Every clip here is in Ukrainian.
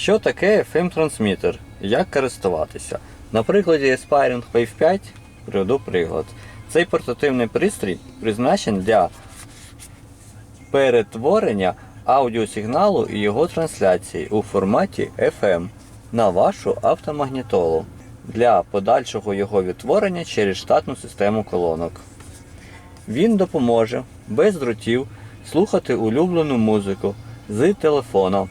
Що таке FM-трансмітер? Як користуватися? На прикладі Aspiring Wave 5 приведу приклад. Цей портативний пристрій призначений для перетворення аудіосигналу і його трансляції у форматі FM на вашу автомагнітолу для подальшого його відтворення через штатну систему колонок. Він допоможе без дротів слухати улюблену музику з телефона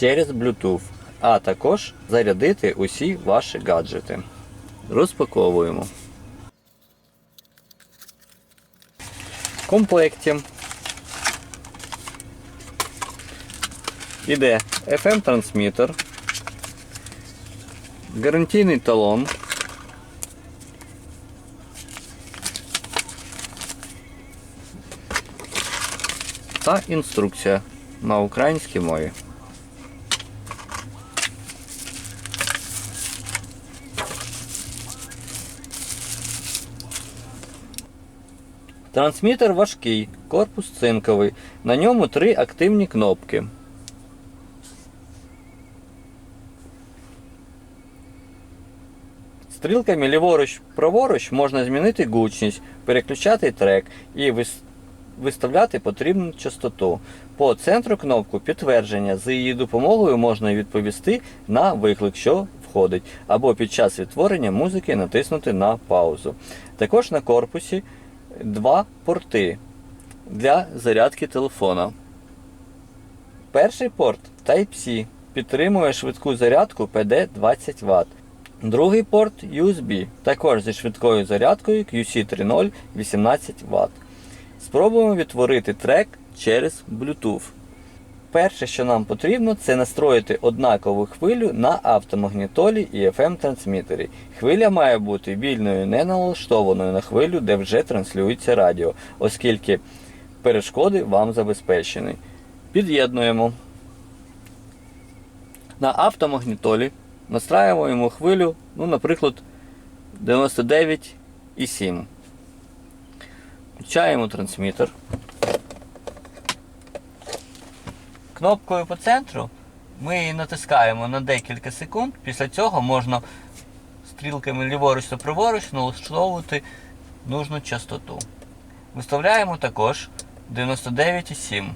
через Bluetooth, а також зарядити усі ваші гаджети. Розпаковуємо. В комплекті іде FM-трансмітер, гарантійний талон, та інструкція на українській мові. Трансмітер важкий, корпус цинковий. На ньому три активні кнопки. Стрілками ліворуч-праворуч можна змінити гучність, переключати трек і виставляти потрібну частоту. По центру кнопку підтвердження. З її допомогою можна відповісти на виклик, що входить, або під час відтворення музики натиснути на паузу. Також на корпусі два порти для зарядки телефона. Перший порт Type-C підтримує швидку зарядку PD 20 Вт. Другий порт USB, також зі швидкою зарядкою QC30 18 Вт. Спробуємо відтворити трек через Bluetooth. Перше, що нам потрібно, це настроїти однакову хвилю на автомагнітолі і FM-трансмітері. Хвиля має бути вільною, не налаштованою на хвилю, де вже транслюється радіо, оскільки перешкоди вам забезпечені. Під'єднуємо. На автомагнітолі настраюємо хвилю, ну, наприклад, 99,7. Включаємо трансмітер. Кнопкою по центру ми її натискаємо на декілька секунд. Після цього можна стрілками ліворуч та праворуч налаштовувати нужну частоту. Виставляємо також 99,7.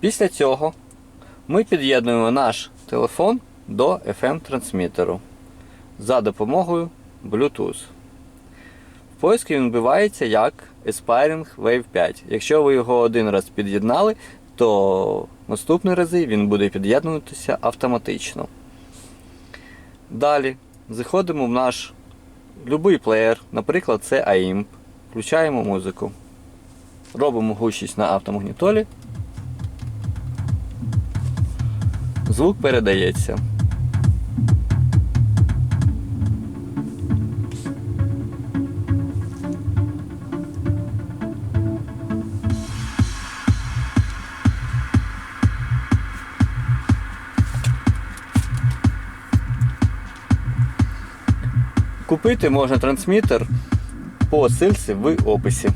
Після цього ми під'єднуємо наш телефон до FM-трансмітеру за допомогою Bluetooth. В поиску він вбивається як Aspiring Wave 5. Якщо ви його один раз під'єднали, то наступні рази він буде під'єднуватися автоматично. Далі заходимо в наш будь-який плеєр, наприклад, це AIMP. Включаємо музику. Робимо гучність на автомагнітолі. Звук передається. Купити можна трансмітер по ссылці в описі.